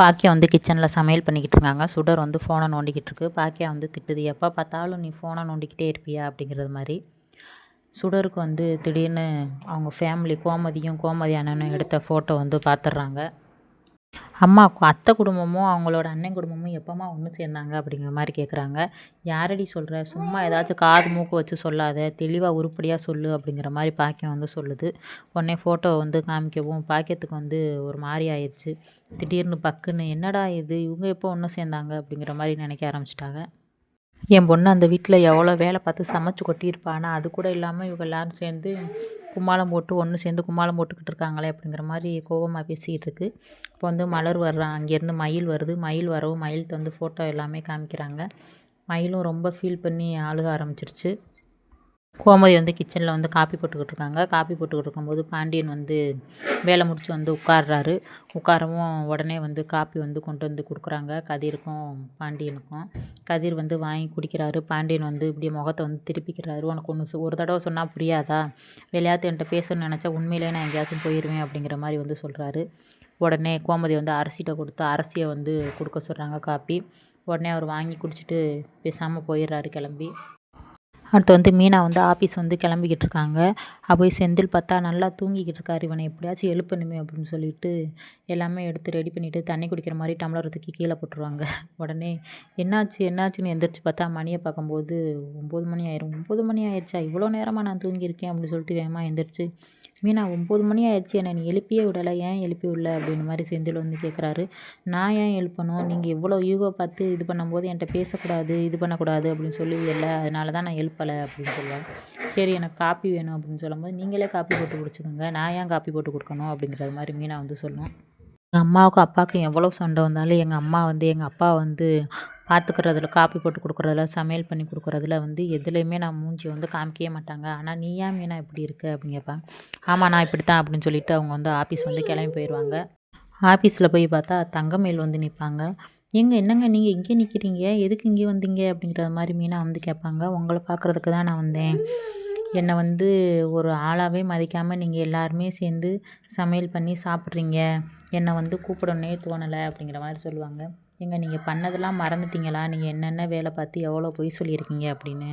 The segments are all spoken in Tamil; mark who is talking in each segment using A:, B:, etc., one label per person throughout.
A: பாக்கியா வந்து கிச்சனில் சமையல் பண்ணிக்கிட்டு இருக்காங்க. சுடர் வந்து ஃபோனை நோண்டிக்கிட்டு இருக்கு பாக்கியா வந்து திட்டுது எப்போ பார்த்தாலும் நீ ஃபோனை நோண்டிக்கிட்டே இருப்பியா? அப்படிங்கிறது மாதிரி. சுடருக்கு வந்து திடீர்னு அவங்க ஃபேமிலி கோமதியும் கோமதி அண்ணனும் எடுத்த ஃபோட்டோ வந்து பார்த்துட்றாங்க. அம்மா அத்தை குடும்பமும் அவங்களோட அண்ணன் குடும்பமும் எப்போம்மா ஒன்று சேர்ந்தாங்க அப்படிங்கிற மாதிரி கேட்குறாங்க யாரடி சொல்கிற சும்மா ஏதாச்சும் காது மூக்கு வச்சு சொல்லாத தெளிவாக உருப்படியாக சொல்லு அப்படிங்கிற மாதிரி பாக்கியம் வந்து சொல்லுது. உடனே ஃபோட்டோ வந்து காமிக்கவும் பாக்கியத்துக்கு வந்து ஒரு மாதிரி ஆயிடுச்சு திடீர்னு பக்குன்னு என்னடா இது? இவங்க எப்போ ஒன்று சேர்ந்தாங்க? அப்படிங்கிற மாதிரி நினைக்க ஆரம்பிச்சிட்டாங்க. என் பொண்ணு அந்த வீட்டில் எவ்வளோ வேலை பார்த்து சமைச்சு கொட்டியிருப்பா ஆனால் அது கூட இல்லாமல் இவங்க எல்லோரும் சேர்ந்து கும்மாளம் போட்டு ஒன்று சேர்ந்து கும்மாளம் போட்டுக்கிட்டு இருக்காங்களே அப்படிங்கிற மாதிரி கோபமாக பேசிக்கிட்டு இருக்கு இப்போ வந்து மலர் வர்றான் அங்கேருந்து மயில் வருது. மயில் வரவும் மயில்கிட்ட வந்து ஃபோட்டோ எல்லாமே காமிக்கிறாங்க. மயிலும் ரொம்ப ஃபீல் பண்ணி அழுக ஆரம்பிச்சிருச்சு. கோமதி வந்து கிச்சனில் வந்து காப்பி போட்டுக்கிட்டு இருக்காங்க காப்பி போட்டுக்கிட்டு இருக்கும்போது பாண்டியன் வந்து வேலை முடித்து வந்து உட்கார்றாரு. உட்காரவும் உடனே வந்து காப்பி வந்து கொண்டு வந்து கொடுக்குறாங்க. கதிருக்கும் பாண்டியனுக்கும். கதிர் வந்து வாங்கி குடிக்கிறாரு. பாண்டியன் வந்து இப்படி முகத்தை வந்து திருப்பிக்கிறாரு. உனக்கு ஒன்று ஒரு தடவை சொன்னால் புரியாதா? விளையாட்டு என்கிட்ட பேசணும்னு நினச்சா உண்மையிலே நான் எங்கேயாச்சும் போயிடுவேன் அப்படிங்கிற மாதிரி வந்து சொல்கிறாரு உடனே கோமதி வந்து அரசிட்ட கொடுத்து அரசியை வந்து கொடுக்க சொல்கிறாங்க காப்பி. உடனே அவர் வாங்கி குடிச்சிட்டு பேசாமல் போயிடுறாரு கிளம்பி. அடுத்து வந்து மீனா வந்து ஆஃபீஸ் வந்து கிளம்பிக்கிட்டு இருக்காங்க போய் செந்தில் பார்த்தா நல்லா தூங்கிக்கிட்டு இருக்காரு இவனை எப்படியாச்சும் எழுப்பணுமே அப்படின்னு சொல்லிட்டு எல்லாமே எடுத்து ரெடி பண்ணிவிட்டு தண்ணி குடிக்கிற மாதிரி டம்ளர் தூக்கி கீழே போட்டுருவாங்க. உடனே என்னாச்சு என்னாச்சுன்னு எந்திரிச்சு பார்த்தா மணியை பார்க்கும்போது ஒம்பது மணி ஆயிரும். ஒம்பது மணி ஆயிடுச்சா? இவ்வளோ நேரமாக நான் தூங்கியிருக்கேன் அப்படின்னு சொல்லிட்டு வேகமாக எந்திரிச்சு மீனா ஒம்பது மணி ஆயிடுச்சு. என்னை நீ எழுப்பியே விடலை. ஏன் எழுப்பி விடல அப்படின்னு மாதிரி செந்தில் வந்து கேட்குறாரு நான் ஏன் எழுப்பணும்? நீங்கள் எவ்வளோ யூகோ பார்த்து இது பண்ணும்போது என்கிட்ட பேசக்கூடாது இது பண்ணக்கூடாது அப்படின்னு சொல்லுவீல்ல அதனால தான் நான் எழுப்பலை அப்படின்னு சொல்லுவேன் சரி எனக்கு காப்பி வேணும் அப்படின்னு சொல்லும்போது நீங்களே காப்பி போட்டு குடிச்சுக்கோங்க. நான் ஏன் காப்பி போட்டு கொடுக்கணும் அப்படிங்கிற மாதிரி மீனா வந்து சொல்லும். எங்கள் அம்மாவுக்கும் அப்பாவுக்கும் எவ்வளோ சண்டை வந்தாலும் எங்கள் அம்மா வந்து எங்கள் அப்பா வந்து பார்த்துக்கிறதுல காப்பி போட்டு கொடுக்குறதுல சமையல் பண்ணி கொடுக்குறதுல வந்து எதுலேயுமே நான் மூஞ்சி வந்து காமிக்கவே மாட்டாங்க. ஆனால் நீ ஏன் மீனா இப்படி இருக்கு? அப்படின்னு கேட்பேன் ஆமாம் நான் இப்படி தான் அப்படின்னு சொல்லிட்டு அவங்க வந்து ஆஃபீஸ் வந்து கிளம்பி போயிடுவாங்க ஆஃபீஸில் போய் பார்த்தா தங்கமேல் வந்து நிற்பாங்க எங்கே என்னங்க நீங்கள் இங்கே நிற்கிறீங்க எதுக்கு இங்கே வந்தீங்க? அப்படிங்கிற மாதிரி மீனா வந்து கேட்பாங்க. உங்களை பார்க்குறதுக்கு தான் நான் வந்தேன். என்னை வந்து ஒரு ஆளாகவே மதிக்காமல் நீங்கள் எல்லாருமே சேர்ந்து சமையல் பண்ணி சாப்பிட்றீங்க. என்னை வந்து கூப்பிடணே தோணலை அப்படிங்கிற மாதிரி சொல்லுவாங்க. ஏங்க நீங்கள் பண்ணதெல்லாம் மறந்துட்டீங்களா? நீங்கள் என்னென்ன வேலை பார்த்து எவ்வளோ பொய் சொல்லியிருக்கீங்க அப்படின்னு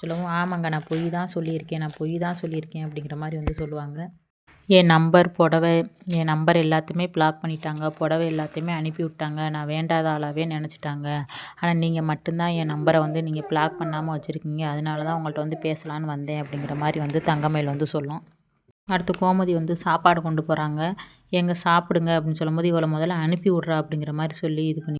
A: சொல்லவும் ஆமாங்க நான் பொய் தான் சொல்லியிருக்கேன் நான் பொய் தான் சொல்லியிருக்கேன் அப்படிங்கிற மாதிரி வந்து சொல்லுவாங்க. என் நம்பர் புடவை என் நம்பர் எல்லாத்தையுமே பிளாக் பண்ணிட்டாங்க. புடவை எல்லாத்தையுமே அனுப்பி விட்டாங்க. நான் வேண்டாத ஆளாகவே நினச்சிட்டாங்க. ஆனால் நீங்கள் மட்டும்தான் என் நம்பரை வந்து நீங்கள் பிளாக் பண்ணாமல் வச்சுருக்கீங்க. அதனால தான் உங்கள்கிட்ட வந்து பேசலான்னு வந்தேன் அப்படிங்கிற மாதிரி வந்து தங்கமயில் வந்து சொல்லும். அடுத்து கோமதி வந்து சாப்பாடு கொண்டு போகிறாங்க எங்கே சாப்பிடுங்க அப்படின்னு சொல்லும்போது இவளை முதல்ல அனுப்பி விட்றா அப்படிங்கிற மாதிரி சொல்லி இது பண்ணி